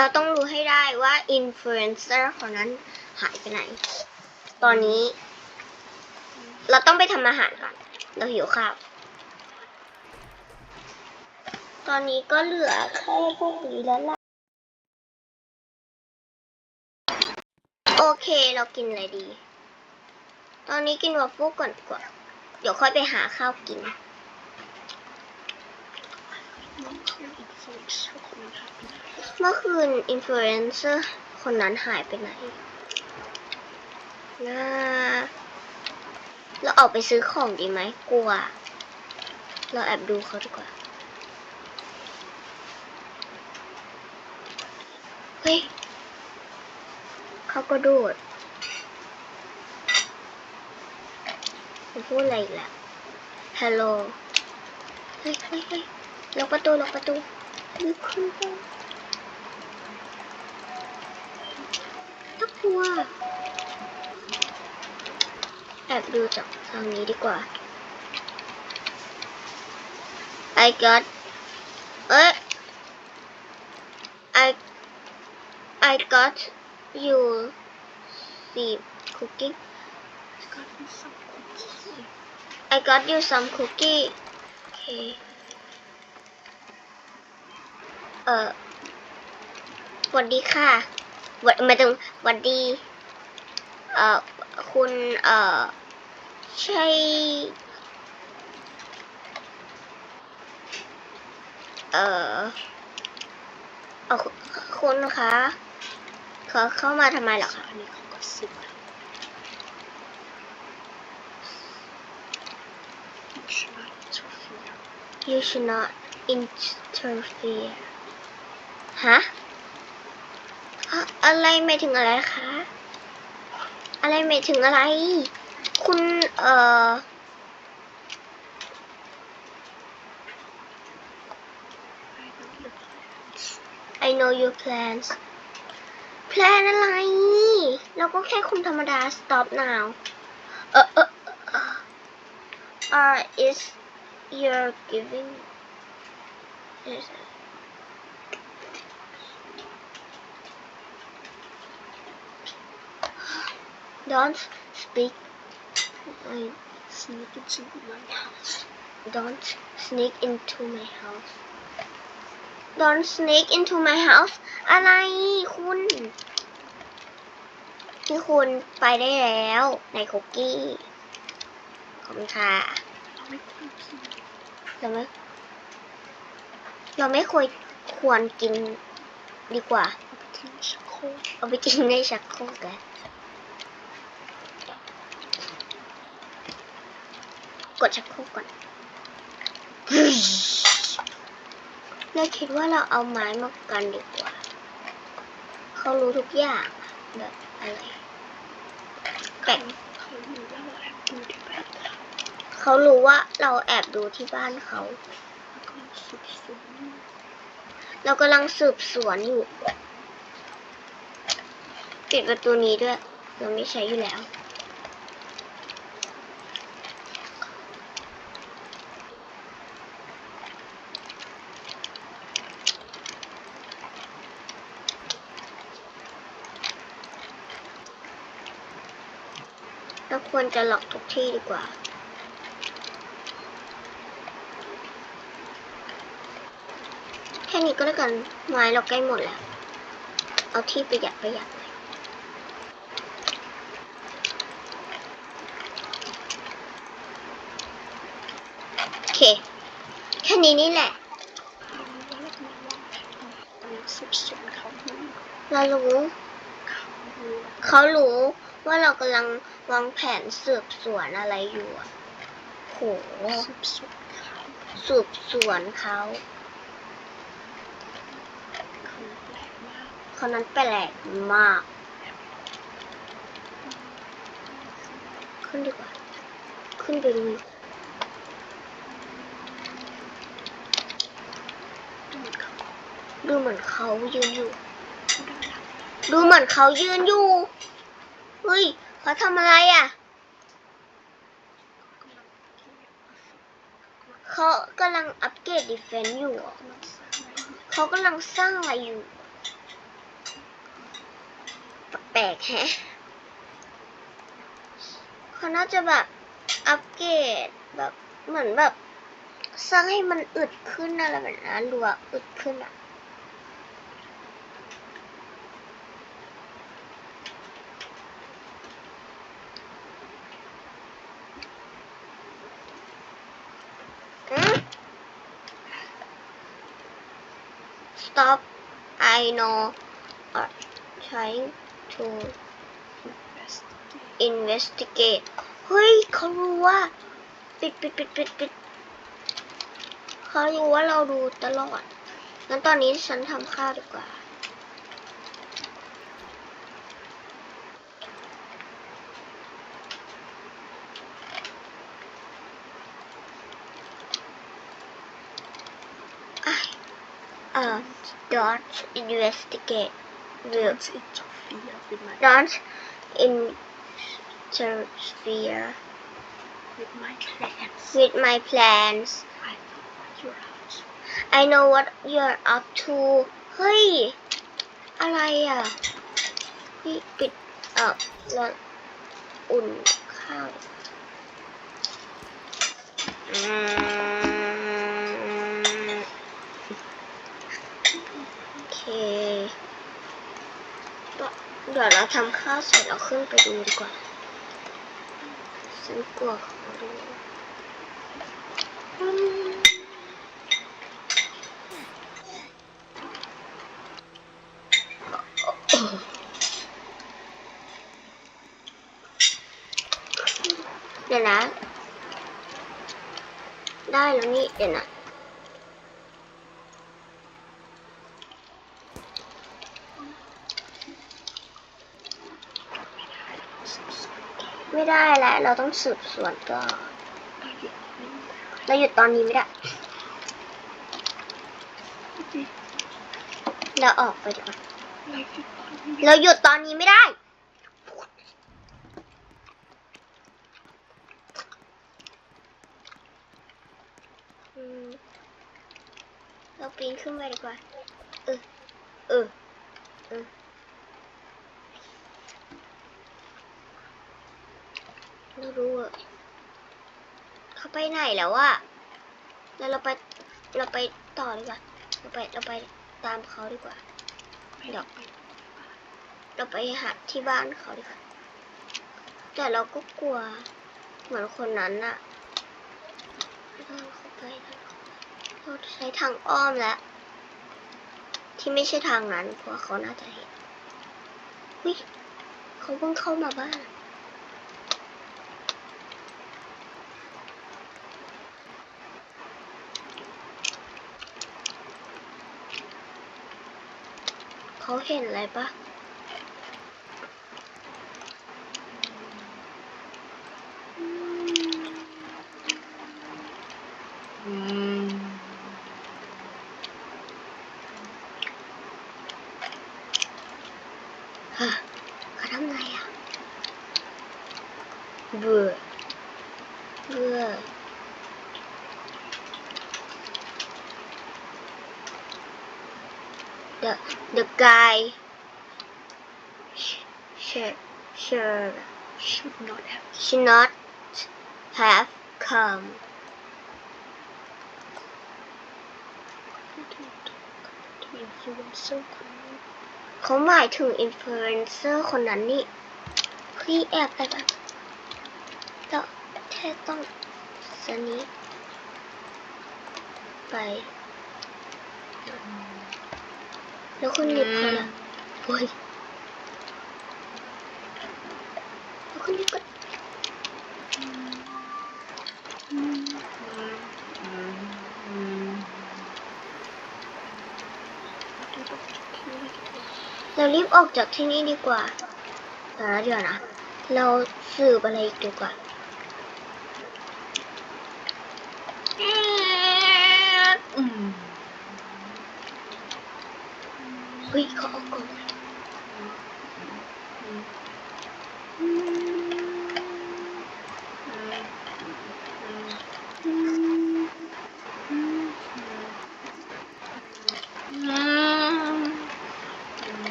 เราต้องรู้ให้ได้ว่าอินฟลูเอนเซอร์คนนั้นหายไปไหน ตอนนี้ เราต้องไปทำอาหารก่อน เราหิวข้าว ตอนนี้ก็เหลือแค่พวกนี้แล้วล่ะ โอเคเรากินอะไรดี ตอนนี้กินวอฟเฟิลก่อนดีกว่า เดี๋ยวค่อยไปหาข้าวกิน น้องคืออินฟลู เมื่อคืนอินฟลูเอนเซอร์คนนั้นหายไปไหนนะเราออกไปซื้อของดีไหมกลัว เราแอบดูเขาดีกว่า เฮ้ย เขาก็โดดพูดอะไรอีกแล้วฮัลโหล เฮ้ยเฮ้ยเฮ้ย ล็อกประตูล็อกประตูลึกขึ้นไปน่ากลัวแอบดูจากทางนี้ดีกว่า I got เอ้ย I I got you see cookie I got you some cookie โอ เออสวัสดีค่ะวัดหมายถึงสวัสดี เอ่อ คุณ เอ่อ ใช่ เอ่อ เอ่อคุณคะเขาเข้ามาทำไมหรอคะอันนี้เขาก็สิบชนะโซเฟีย You should not interfere ฮะอะอะไรหมายถึงอะไรคะ อะไรหมายถึงอะไร คุณเอ่อ I know your plans plans แพลนอะไร เราก็แค่คนธรรมดา stop now เออเอออ่อ uh is you're giving is don't speak I sneak into my house don't sneak into my house don't sneak into my house อะไรคุณ ที่คุณไปได้แล้วในคุกกี้ขอบคุณค่ะเราไม่ควรกินเราไม่เราไม่ควรควรกินดีกว่า เอาไปทิ้งชักโครกเอาไปกินในชักโครกกั กดชักโครกก่อนเราคิดว่าเราเอาไม้มากันดีกว่า เขารู้ทุกอย่างแบบอะไรแต่เขารู้ว่าเราแอบดูที่บ้านเขาเขารู้ว่าเราแอบดูที่บ้านเขาเรากำลังสืบสวนอยู่ปิดประตูนี้ด้วย เราไม่ใช้อยู่แล้ว เราควรจะหลอกทุกที่ดีกว่า แค่นี้ก็แล้วกัน ไม้เราใกล้หมดแล้ว เอาที่ประหยัดประหยัดหน่อยโอเค แค่นี้นี่แหละเรารู้ เขารู้ว่าเรากำลัง วางแผนสืบสวนอะไรอยู่อะโหสืบสวนเขาเขาแปลกมากคนนั้นแปลกมาก ขึ้นดีกว่า ขึ้นไปดูดูเหมือนเขายืนอยู่ ดูเหมือนเขายืนอยู่ เฮ้ย เขาทำอะไรอะ เขากำลังอัปเกรดดีเฟนต์อยู่ เขากำลังสร้างอะไรอยู่เลกแฮะ เขาน่าจะแบบอัปเกรดแบบเหมือนแบบ สร้างให้มันอึดขึ้นอะไรแบบนั้นดูอะอึดขึ้นอะอืม stop I know are trying to investigate เฮ้ยเขารู้ว่าปิดปิดปิดปิดปิดเขารู้ว่าเราดูตลอด งั้นตอนนี้ฉันทำข้าวดีกว่า Uh, don't investigate. Will Don't interfere with my don't interfere with my plans. with my plans. I know what you're I know what you're up up to เฮ้ย อะไรอ่ะนี่ปิดอ่ะแล้วอุ่นข้าวอืม เดี๋ยวเราทำข้าวเสร็จเราขึ้นไปดูดีกว่าฉันกลัวเขาดูเดี๋ยวนะ ได้แล้วนี่ เดี๋ยวนะ ได้แล้ว เราต้องสืบสวนต่อเราหยุดตอนนี้ไม่ได้ เราออกไปดีกว่าเราหยุดตอนนี้ไม่ได้เราปีนขึ้นไปดีกว่า เออ เออ เรารู้อะเขาไปไหนแล้วอะแล้วเราไปเราไปต่อดีกว่า เราไปเราไปตามเขาดีกว่าเดี๋ยวเราไปหาที่บ้านเขาดีกว่า แต่เราก็กลัวเหมือนคนนั้นอะเดินเข้าไปเดินเข้าไปเราใช้ทางอ้อมแล้ว ที่ไม่ใช่ทางนั้นเพราะเขาน่าจะเห็นวิเขาเพิ่งเข้ามาบ้าน เขาเห็นอะไรปะฮะเขาทำไงอะ เบื่อ เบื่อ the the guy sh- should should should not have should not have come to influencer คนนี้เขาหมายถึงอินฟลูเอนเซอร์คนนั้นนี่พี่แอบไปแบบแล้วแค่ต้องสนิทไป แล้วคุณลิฟต์เขาล่ะโอ้ยแล้วคุณลิฟต์ก็เรารีบออกจากที่นี่ดีกว่าแต่ละเดี๋ยวนะ เราสืบอะไรอีกดีกว่าอืม 食いかあかん。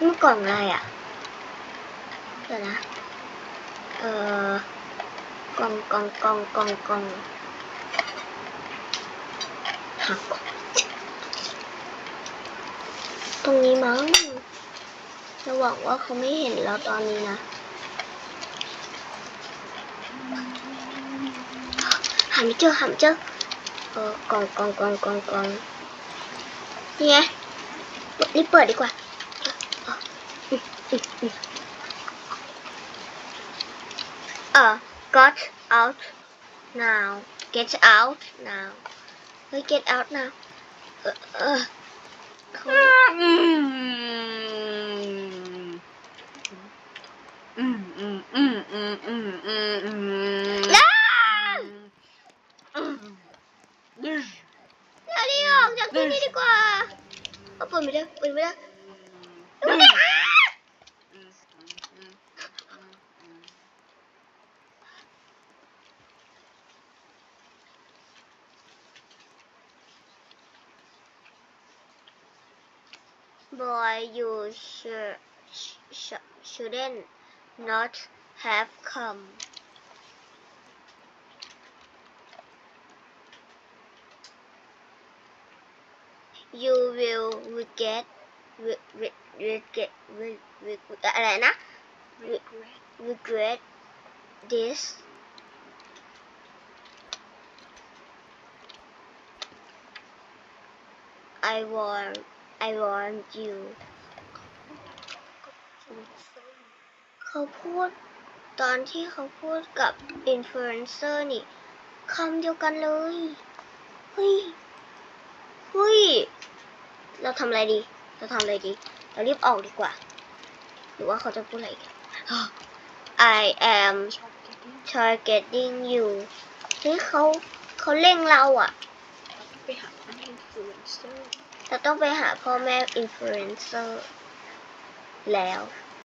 向こう村や。そうだ？うー。 ตรงนี้มั้งจะหวังว่าเขาไม่เห็นเราตอนนี้นะ หาไม่เจอหาไม่เจอเออกล่องกล่องกล่องกล่องกล่องนี่ไงรีบเปิดดีกว่าอออืมอืมอืมเออ got out now get out now เฮ้ย get out now เออ 嗯。嗯嗯 Boy, you should sh- sh- shouldn't not have come. You will regret, re- re- regret, re- re- อะไรนะ regret regret this I warn I warn you เขาพูดตอนที่เขาพูดกับอินฟลูเอนเซอร์นี่คำเดียวกันเลย เฮ้ย เฮ้ย เราทำอะไรดี เราทำอะไรดี เรารีบออกดีกว่า หรือว่าเขาจะพูดอะไร I am targeting you เฮ้ยเขาเขาเล่งเราอะไปหาอินฟลูเอนเซอร์ เราต้องไปหาพ่อแม่อินฟลูเอนเซอร์แล้ว